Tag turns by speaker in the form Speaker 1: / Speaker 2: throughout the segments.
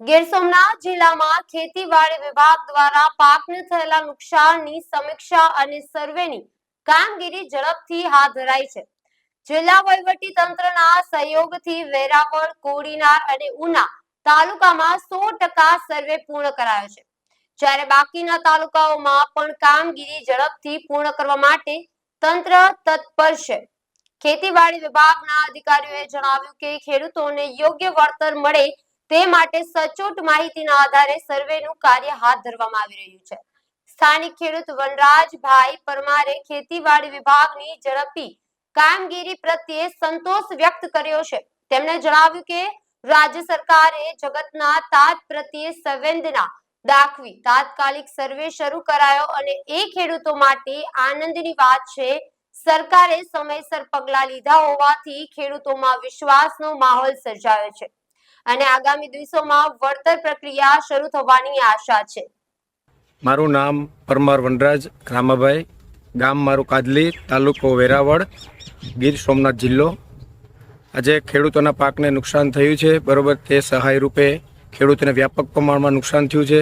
Speaker 1: ગીર સોમનાથ જિલ્લામાં ખેતીવાડી વિભાગ દ્વારા પાકને થયેલા નુકસાનની સમીક્ષા અને સર્વેની કામગીરી ઝડપથી હાથ ધરાઈ છે. જિલ્લા વહીવટી તંત્રના સહયોગથી વેરાવળ, કોડીનાર અને ઉના તાલુકામાં સો ટકા સર્વે પૂર્ણ કરાયો છે. જ્યારે બાકીના તાલુકાઓમાં પણ કામગીરી ઝડપથી પૂર્ણ કરવા માટે તંત્ર તત્પર છે. ખેતીવાડી વિભાગના અધિકારીઓએ જણાવ્યું કે ખેડૂતોને યોગ્ય વળતર મળે તે માટે સચોટ માહિતીના આધારે સર્વેનું કાર્ય હાથ ધરવામાં આવી રહ્યું છે. સ્થાનિક ખેડૂત વનરાજભાઈ પરમારે ખેતીવાડી વિભાગની ઝડપી કામગીરી પ્રત્યે સંતોષ વ્યક્ત કર્યો છે. તેમણે જણાવ્યું કે, રાજ્ય સરકારે જગતના તાત પ્રત્યે સંવેદના દાખવી, તાત્કાલિક સર્વે શરૂ કરાયો અને એ ખેડૂતો માટે આનંદની વાત છે. સરકારે સમયસર પગલાં લીધા હોવાથી ખેડૂતોમાં વિશ્વાસનો માહોલ સર્જાયો છે. અને આગામી દિવસોમાં વળતર પ્રક્રિયા શરૂ થવાની આશા છે.
Speaker 2: મારું નામ પરમાર વનરાજ રામાભાઈ. ગામ મારું કાદલી, તાલુકો વેરાવળ, ગીર સોમનાથ જિલ્લો. આજે ખેડૂતોના પાકને નુકસાન થયું છે. બરોબર તે સહાય રૂપે ખેડૂતોને વ્યાપક પ્રમાણમાં નુકસાન થયું છે.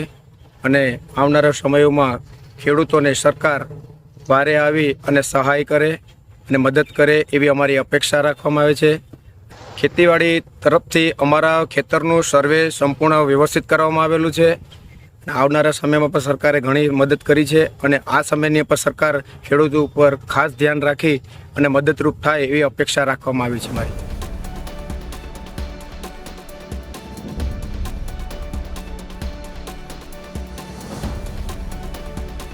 Speaker 2: અને આવનારા સમયોમાં ખેડૂતોને સરકાર વારે આવી અને સહાય કરે અને મદદ કરે એવી અમારી અપેક્ષા રાખવામાં આવે છે. ખેતીવાડી તરફથી અમારા ખેતરનું સર્વે સંપૂર્ણ વ્યવસ્થિત કરવામાં આવેલું છે. આવનારા સમયમાં પણ સરકારે ઘણી મદદ કરી છે અને આ સમયની પણ સરકાર ખેડૂતો ઉપર ખાસ ધ્યાન રાખી અને મદદરૂપ થાય એવી અપેક્ષા રાખવામાં આવી છે મારી.